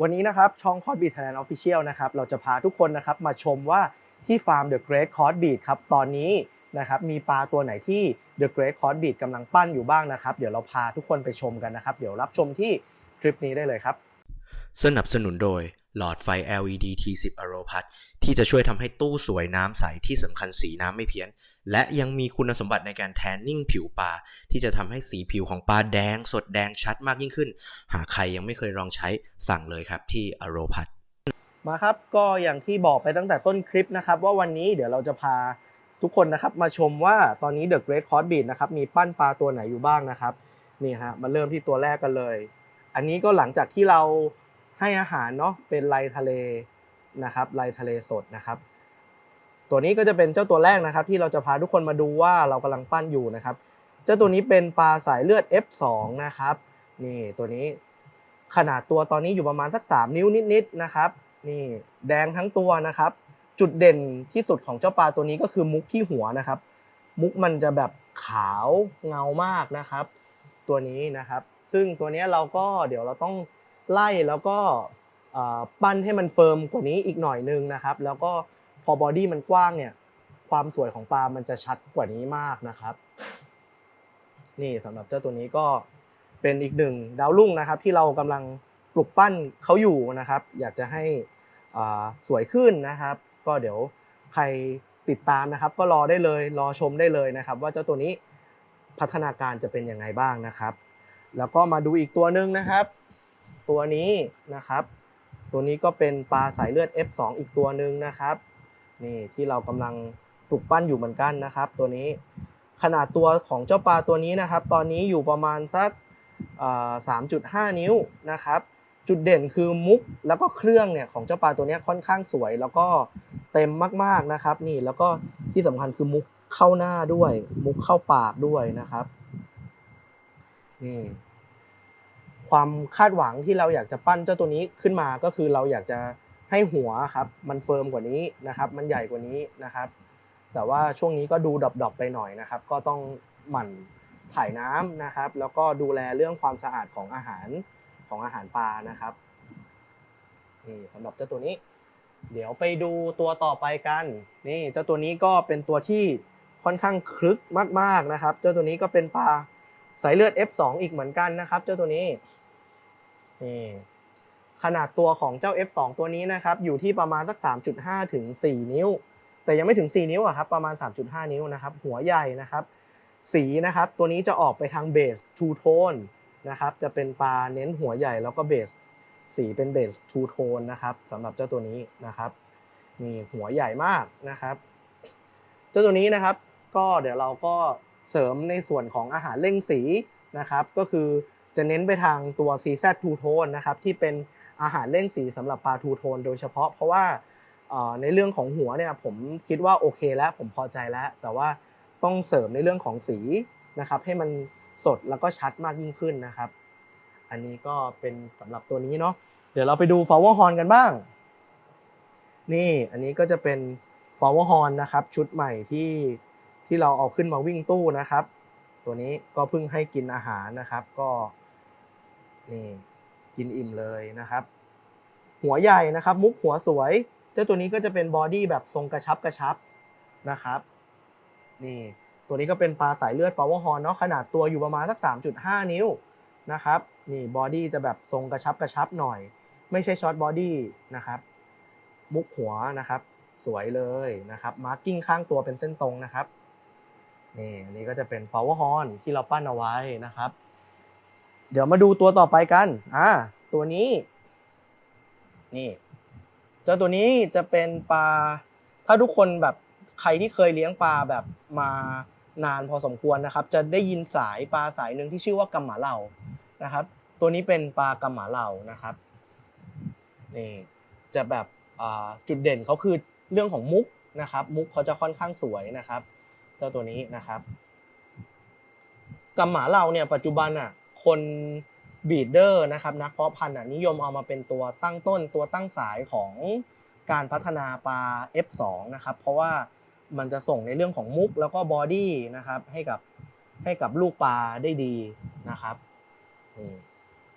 วันนี้นะครับช่องคอร์ดบีทไทยแลนด์ออฟฟิเชียลนะครับเราจะพาทุกคนนะครับมาชมว่าที่ฟาร์มเดอะเกรทคอร์ดบีทครับตอนนี้นะครับมีปลาตัวไหนที่ The Great c o r d Beat กำลังปั้นอยู่บ้างนะครับ เดี๋ยวเราพาทุกคนไปชมกันนะครับ เดี๋ยวรับชมที่คลิปนี้ได้เลยครับ สนับสนุนโดย หลอดไฟ LED T10 a r o p a t ที่จะช่วยทำให้ตู้สวยน้ำใสที่สำคัญสีน้ำไม่เพี้ยน และยังมีคุณสมบัติในการแทนนิ่งผิวปลาที่จะทำให้สีผิวของปลาแดง สดแดงชัดมากยิ่งขึ้น หากใครยังไม่เคยลองใช้สั่งเลยครับที่ a r o p a t มาครับก็อย่างที่บอกไปตั้งแต่ต้นคลิปนะครับ ว่าวันนี้เดี๋ยวเราจะพาทุกคนนะครับมาชมว่าตอนนี้ The Great c o r d Beat นะครับมีปั้นปลาตัวไหนอยู่บ้างนะครับนี่ฮะมาเริ่มที่ตัวแรกกันเลย อันนี้ก็หลังจากที่เรา ให้อาหารเนาะเป็นไลทะเลนะครับไลทะเลสดนะครับ ตัวนี้ก็จะเป็นเจ้าตัวแรกนะครับ ที่เราจะพาทุกคนมาดูว่าเรากำลังปั้นอยู่นะครับ เจ้าตัวนี้เป็นปลาสายเลือด F2 นะครับนี่ตัวนี้ขนาดตัวตอนนี้อยู่ประมาณสัก 3 นิ้วนิดๆนะครับ นี่แดงทั้งตัวนะครับ จุดเด่นที่สุดของเจ้าปลาตัวนี้ก็คือมุกที่หัวนะครับ มุกมันจะแบบขาวเงามากนะครับ ตัวนี้นะครับ ซึ่งตัวนี้เราก็เดี๋ยวเราต้อง ไล่แล้วก็ปั้นให้มันเฟิร์มกว่านี้อีกหน่อยนึงนะครับ แล้วก็พอบอดี้มันกว้างเนี่ยความสวยของปลามันจะชัดกว่านี้มากนะครับ นี่สำหรับเจ้าตัวนี้ก็เป็นอีกหนึ่งดาวรุ่งนะครับ ที่เรากำลังปลุกปั้นเขาอยู่นะครับ อยากจะให้สวยขึ้นนะครับ ก็เดี๋ยวใครติดตามนะครับ ก็รอได้เลยรอชมได้เลยนะครับ ว่าเจ้าตัวนี้พัฒนาการจะเป็นยังไงบ้างนะครับ แล้วก็มาดูอีกตัวหนึ่งนะครับ ตัวนี้นะครับ ตัวนี้ก็เป็นปลาสายเลือด F2 อีกตัวหนึ่งนะครับนี่ที่เรากำลังปลุกปั้นอยู่เหมือนกันนะครับ ตัวนี้ขนาดตัวของเจ้าปลาตัวนี้นะครับ ตอนนี้อยู่ประมาณสักสามจุดห้านิ้วนะครับ จุดเด่นคือมุกแล้วก็เครื่องเนี่ยของเจ้าปลาตัวนี้ค่อนข้างสวย แล้วก็เต็มมากๆนะครับ นี่แล้วก็ที่สำคัญคือมุกเข้าหน้าด้วย มุกเข้าปากด้วยนะครับนี่ ความคาดหวังที่เราอยากจะปั้นเจ้าตัวนี้ขึ้นมาก็คือเราอยากจะให้หัวครับมันเฟิร์มกว่านี้นะครับ มันใหญ่กว่านี้นะครับ แต่ว่าช่วงนี้ก็ดูดรอปๆไปหน่อยนะครับ ก็ต้องหมั่นถ่ายน้ำนะครับ แล้วก็ดูแลเรื่องความสะอาดของอาหารของอาหารปลานะครับนี่สำหรับเจ้าตัวนี้ เดี๋ยวไปดูตัวต่อไปกันนี่เจ้าตัวนี้ก็เป็นตัวที่ค่อนข้างคลึกมาก ๆนะครับ เจ้าตัวนี้ก็เป็นปลา สายเลือด F2 อีกเหมือนกันนะครับ เจ้าตัวนี้นี่ขนาดตัวของเจ้า F2 ตัวนี้นะครับอยู่ที่ประมาณสัก 3.5 ถึง 4 นิ้ว แต่ยังไม่ถึง 4 นิ้วอะครับประมาณ 3.5 นิ้วนะครับ หัวใหญ่นะครับ สีนะครับตัวนี้จะออกไปทางเบสทูโทนนะครับจะเป็นปลาเน้นหัวใหญ่แล้วก็เบสสีเป็นเบสทูโทนนะครับสำหรับเจ้าตัวนี้นะครับนี่หัวใหญ่มากนะครับ เจ้าตัวนี้นะครับ ก็เดี๋ยวเราก็ เสริมในส่วนของอาหารเร่งสีนะครับก็คือจะเน้นไปทางตัว CZ Two Tone นะครับที่เป็นอาหารเร่งสีสำหรับปลาทูโทนโดยเฉพาะเพราะว่าในเรื่องของหัวเนี่ยผมคิดว่าโอเคแล้วผมพอใจแล้ว แต่ว่าต้องเสริมในเรื่องของสีนะครับให้มันสดแล้วก็ชัดมากยิ่งขึ้นนะครับ อันนี้ก็เป็นสำหรับตัวนี้เนาะเดี๋ยวเราไปดู flower horn กันบ้าง นี่อันนี้ก็จะเป็น flower horn นะครับชุดใหม่ที่ ที่เราเอาขึ้นมาวิ่งตู้นะครับ ตัวนี้ก็เพิ่งให้กินอาหารนะครับ ก็นี่กินอิ่มเลยนะครับ หัวใหญ่นะครับ มุกหัวสวย เจ้าตัวนี้ก็จะเป็นบอดี้แบบทรงกระชับกระชับนะครับ นี่ตัวนี้ก็เป็นปลาสายเลือดฟาวเวอร์ฮอร์นเนาะขนาดตัวอยู่ประมาณสัก 3.5 นิ้วนะครับ นี่บอดี้จะแบบทรงกระชับกระชับหน่อย ไม่ใช่ช็อตบอดี้นะครับ มุกหัวนะครับ สวยเลยนะครับ มาร์กิ้งข้างตัวเป็นเส้นตรงนะครับ นี่อันนี้ก็จะเป็นฟลาวเวอร์ฮอนที่เราปั้นเอาไว้นะครับ เดี๋ยวมาดูตัวต่อไปกันอ่าตัวนี้ นี่ เจ้าตัวนี้จะเป็นปลา ถ้าทุกคนแบบใครที่เคยเลี้ยงปลาแบบมานานพอสมควรนะครับ จะได้ยินสายปลาสายหนึ่งที่ชื่อว่ากัมหมาเหล่านะครับ ตัวนี้เป็นปลากัมหมาเหล่านะครับนี่จะแบบจุดเด่นเขาคือเรื่องของมุกนะครับ มุกเขาจะค่อนข้างสวยนะครับ เจ้าตัวนี้นะครับกัมหมาเหล่าเนี่ยปัจจุบันอะคนบีดเดอร์นะครับนักเพาะพันธุ์อะนิยมเอามาเป็นตัวตั้งต้นตัวตั้งสายของการพัฒนาปลา F2 นะครับเพราะว่ามันจะส่งในเรื่องของมุกแล้วก็บอดี้นะครับให้กับให้กับลูกปลาได้ดีนะครับนี่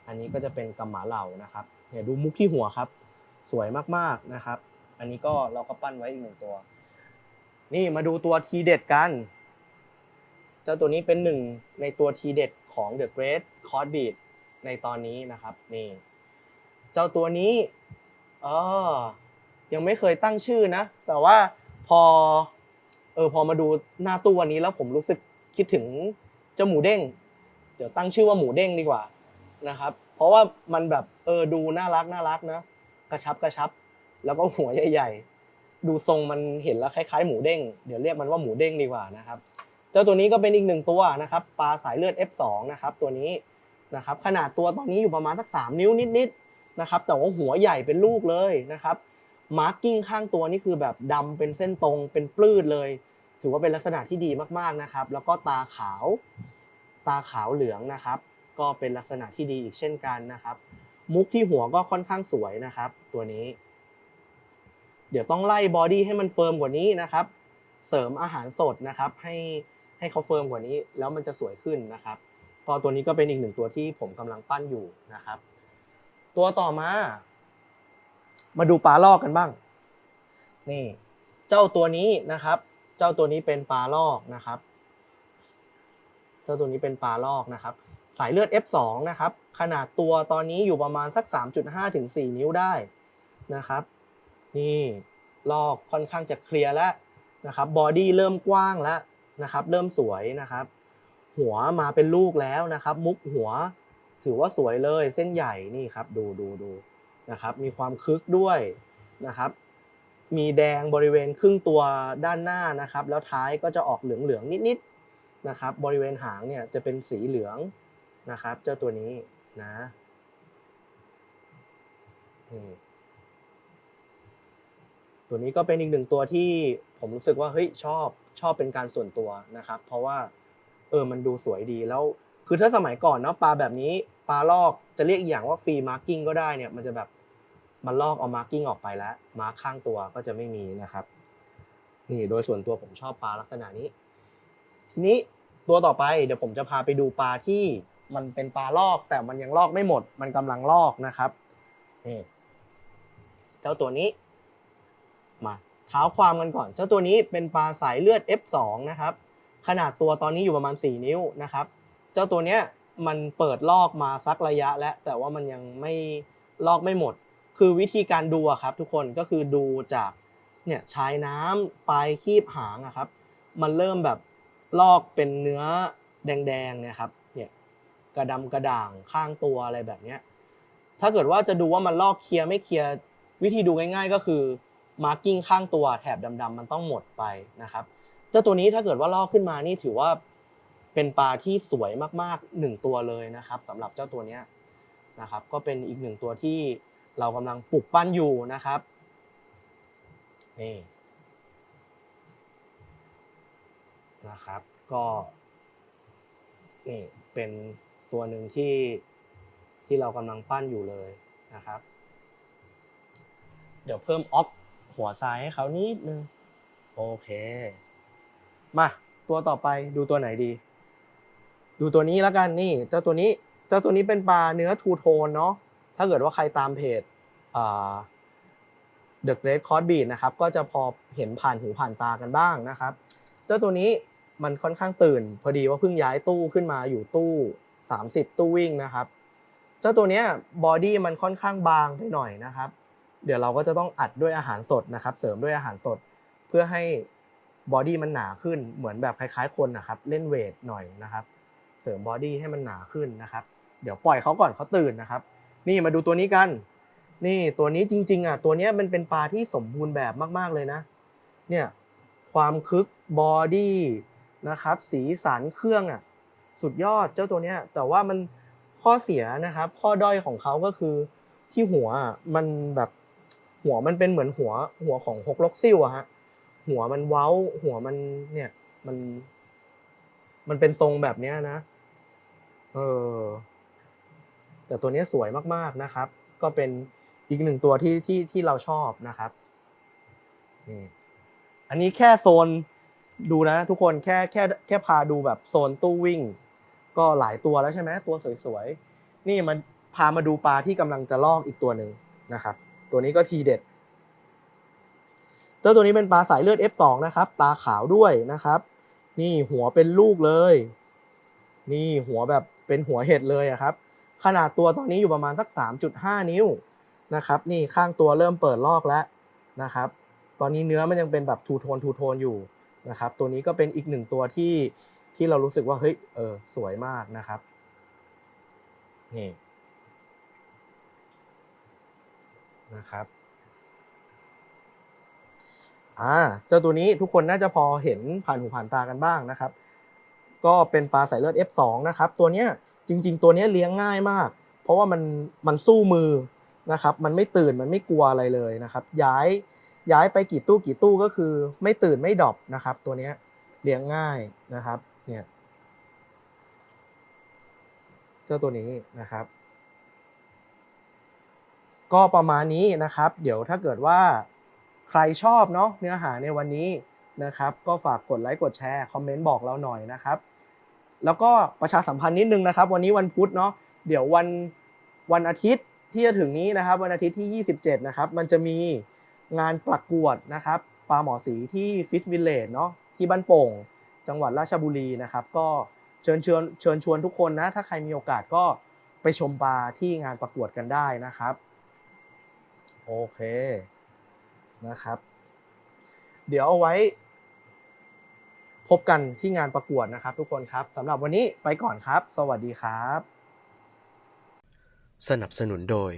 อันนี้ก็จะเป็นกัมหมาเหล่านะครับเนี่ยดูมุกที่หัวครับ สวยมากๆนะครับ อันนี้ก็เราก็ปั้นไว้อีกหนึ่งตัว นี่มาดูตัวทีเด็ดกัน เจ้าตัวนี้เป็นหนึ่งในตัวทีเด็ดของ The Great c o r d Beat ในตอนนี้นะครับนี่เจ้าตัวนี้เออยังไม่เคยตั้งชื่อนะ แต่ว่าพอเออพอมาดูหน้าตู้วันนี้แล้วผมรู้สึกคิดถึงเจ้าหมูเด้ง เดี๋ยวตั้งชื่อว่าหมูเด้งดีกว่านะครับ เพราะว่ามันแบบเออดูน่ารักน่ารักนะ กระชับกระชับ แล้วก็หัวใหญ่ๆ ดูทรงมันเห็นแล้วคล้ายๆหมูเด้งเดี๋ยวเรียกมันว่าหมูเด้งดีกว่านะครับเจ้าตัวนี้ก็เป็นอีกหนึ่งตัวนะครับปลาสายเลือด F2 นะครับตัวนี้นะครับขนาดตัวตอนนี้อยู่ประมาณสัก 3 นิ้วนิดๆนะครับแต่ว่าหัวใหญ่เป็นลูกเลยนะครับมาร์กิ้งข้างตัวนี่คือแบบดำเป็นเส้นตรงเป็นปลื้ดเลย ถือว่าเป็นลักษณะที่ดีมากๆนะครับ แล้วก็ตาขาว ตาขาวเหลืองนะครับ ก็เป็นลักษณะที่ดีอีกเช่นกันนะครับ มุกที่หัวก็ค่อนข้างสวยนะครับ ตัวนี้ เดี๋ยวต้องไล่บอดี้ให้มันเฟิร์มกว่านี้นะครับ เสริมอาหารสดนะครับ ให้ให้เขาเฟิร์มกว่านี้ แล้วมันจะสวยขึ้นนะครับก็ตัวนี้ก็เป็นอีกหนึ่งตัวที่ผมกำลังปั้นอยู่นะครับ ตัวต่อมา มาดูปลาลอกกันบ้าง นี่ เจ้าตัวนี้นะครับ เจ้าตัวนี้เป็นปลาลอกนะครับ เจ้าตัวนี้เป็นปลาลอกนะครับ สายเลือด F2 นะครับ ขนาดตัวตอนนี้อยู่ประมาณสัก 3.5ถึง4นิ้วได้นะครับ นี่ลอกค่อนข้างจะเคลียร์แล้วนะครับบอดี้เริ่มกว้างแล้วนะครับ เริ่มสวยนะครับ หัวมาเป็นลูกแล้วนะครับ มุกหัวถือว่าสวยเลยเส้นใหญ่นี่ครับดูดูดูนะครับ มีความคึกด้วยนะครับ มีแดงบริเวณครึ่งตัวด้านหน้านะครับ แล้วท้ายก็จะออกเหลืองๆนิดๆนะครับ บริเวณหางเนี่ยจะเป็นสีเหลืองนะครับ เจ้าตัวนี้นะนี่ ตัวนี้ก็เป็นอีกหนึ่งตัวที่ผมรู้สึกว่าเฮ้ยชอบชอบเป็นการส่วนตัวนะครับ เพราะว่าเออมันดูสวยดีแล้ว คือถ้าสมัยก่อนเนาะปลาแบบนี้ปลาลอกจะเรียกอีกอย่างว่าฟรีมาร์กิ้งก็ได้เนี่ยมันจะแบบมันลอกเอามาร์กิ้งออกไปแล้ว มาร์คข้างตัวก็จะไม่มีนะครับ นี่โดยส่วนตัวผมชอบปลาลักษณะนี้ ทีนี้ตัวต่อไปเดี๋ยวผมจะพาไปดูปลาที่มันเป็นปลาลอกแต่มันยังลอกไม่หมด มันกำลังลอกนะครับนี่เจ้าตัวนี้ มาเท้าความกันก่อน เจ้าตัวนี้เป็นปลาสายเลือด F2 นะครับ ขนาดตัวตอนนี้อยู่ประมาณ 4 นิ้วนะครับ เจ้าตัวเนี้ยมันเปิดลอกมาสักระยะแล้ว แต่ว่ามันยังไม่ลอกไม่หมด คือวิธีการดูอะครับทุกคนก็คือดูจากเนี่ยชายน้ำปลายคีบหางอะครับ มันเริ่มแบบลอกเป็นเนื้อแดงๆเนี่ยครับเนี่ยกระดำกระด่างข้างตัวอะไรแบบเนี้ยถ้าเกิดว่าจะดูว่ามันลอกเคลียร์ไม่เคลียร์วิธีดูง่าย ๆ ก็คือ มาร์กิ้งข้างตัวแถบดำๆมันต้องหมดไปนะครับเจ้าตัวนี้ถ้าเกิดว่าลอกขึ้นมานี่ถือว่าเป็นปลาที่สวยมากๆหนึ่งตัวเลยนะครับสำหรับเจ้าตัวนี้นะครับ ก็เป็นอีกหนึ่งตัวที่เรากำลังปลูกปั้นอยู่นะครับนี่นะครับก็นี่เป็นตัวหนึ่งที่ที่เรากำลังปั้นอยู่เลยนะครับ เดี๋ยวเพิ่มออฟ หัวซ้ายให้เขานิดนึง โอเค มาตัวต่อไปดูตัวไหนดี ดูตัวนี้แล้วกันนี่ เจ้าตัวนี้ เจ้าตัวนี้เป็นปลาเนื้อทูโทนเนาะ ถ้าเกิดว่าใครตามเพจอ่า The Great c o r d Beat นะครับ ก็จะพอเห็นผ่านหูผ่านตากันบ้างนะครับ เจ้าตัวนี้มันค่อนข้างตื่น พอดีว่าเพิ่งย้ายตู้ขึ้นมาอยู่ตู้ 30 ตู้วิ่งนะครับ เจ้าตัวเนี้ยบอดี้มันค่อนข้างบางไปหน่อยนะครับ เดี๋ยวเราก็จะต้องอัดด้วยอาหารสดนะครับ เสริมด้วยอาหารสด เพื่อให้บอดี้มันหนาขึ้นเหมือนแบบคล้ายๆคนนะครับเล่นเวทหน่อยนะครับ เสริมบอดี้ให้มันหนาขึ้นนะครับ เดี๋ยวปล่อยเขาก่อนเขาตื่นนะครับ นี่มาดูตัวนี้กัน นี่ตัวนี้จริง ๆอะตัวเนี้ยมันเป็นปลาที่สมบูรณ์แบบมากๆเลยนะ เนี่ยความคึกบอดี้นะครับ สีสันเครื่องอะสุดยอดเจ้าตัวเนี้ย แต่ว่ามันข้อเสียนะครับ ข้อด้อยของเขาก็คือที่หัวมันแบบ หัวมันเป็นเหมือนหัวหัวของฮกล็อกซิลอะฮะหัวมันเว้า หัวมันเนี่ยมัน มันเป็นทรงแบบเนี้ยนะ เออ แต่ตัวนี้สวยมากๆนะครับ ก็เป็นอีกหนึ่งตัวที่ที่ที่เราชอบนะครับนี่อันนี้แค่โซนดูนะ ทุกคนแค่แค่แค่พาดูแบบโซนตู้วิ่ง ก็หลายตัวแล้วใช่ไหมตัวสวยๆนี่มันพามาดูปลาที่กำลังจะลอกอีกตัวหนึ่งนะครับ ตัวนี้ก็ทีเด็ดเจ้าตัวนี้เป็นปลาสายเลือด F2 นะครับ ตาขาวด้วยนะครับ นี่หัวเป็นลูกเลย นี่หัวแบบเป็นหัวเห็ดเลยอะครับ ขนาดตัวตอนนี้อยู่ประมาณสัก 3.5 นิ้วนะครับ นี่ข้างตัวเริ่มเปิดลอกแล้วนะครับ ตอนนี้เนื้อมันยังเป็นแบบทูโทนทูโทนอยู่นะครับ ตัวนี้ก็เป็นอีกหนึ่งตัวที่ที่เรารู้สึกว่าเฮ้ยเออสวยมากนะครับนี่ นะครับอ่าเจ้าตัวนี้ทุกคนน่าจะพอเห็นผ่านหูผ่านตากันบ้างนะครับ ก็เป็นปลาสายเลือด F2 นะครับ ตัวเนี้ยจริง ๆ ตัวเนี้ยเลี้ยงง่ายมาก เพราะว่ามันมันสู้มือนะครับ มันไม่ตื่นมันไม่กลัวอะไรเลยนะครับ ย้ายย้ายไปกี่ตู้กี่ตู้ก็คือไม่ตื่นไม่ดรอปนะครับ ตัวเนี้ยเลี้ยงง่ายนะครับ เนี่ยเจ้าตัวนี้นะครับ ก็ประมาณนี้นะครับ เดี๋ยวถ้าเกิดว่าใครชอบเนาะเนื้อหาในวันนี้นะครับ ก็ฝากกดไลค์กดแชร์คอมเมนต์บอกเราหน่อยนะครับ แล้วก็ประชาสัมพันธ์นิดนึงนะครับ วันนี้วันพุธเนาะเดี๋ยววันวันอาทิตย์ที่จะถึงนี้นะครับ วันอาทิตย์ที่ 27 นะครับ มันจะมีงานประกวดนะครับปลาหมอสีที่ฟิตวิลเลจเนาะที่บ้านโป่ง จังหวัดราชบุรีนะครับ ก็เชิญเชิญเชิญชวนทุกคนนะ ถ้าใครมีโอกาสก็ไปชมปลาที่งานประกวดกันได้นะครับ โอเคนะครับ เดี๋ยวเอาไว้ พบกันที่งานประกวดนะครับ ทุกคนครับสำหรับวันนี้ไปก่อนครับ สวัสดีครับ สนับสนุนโดย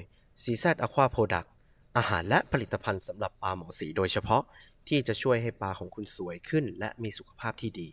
CZ Aqua Product อาหารและผลิตภัณฑ์สำหรับปลาหมอสีโดยเฉพาะที่จะช่วยให้ปลาของคุณสวยขึ้น และมีสุขภาพที่ดี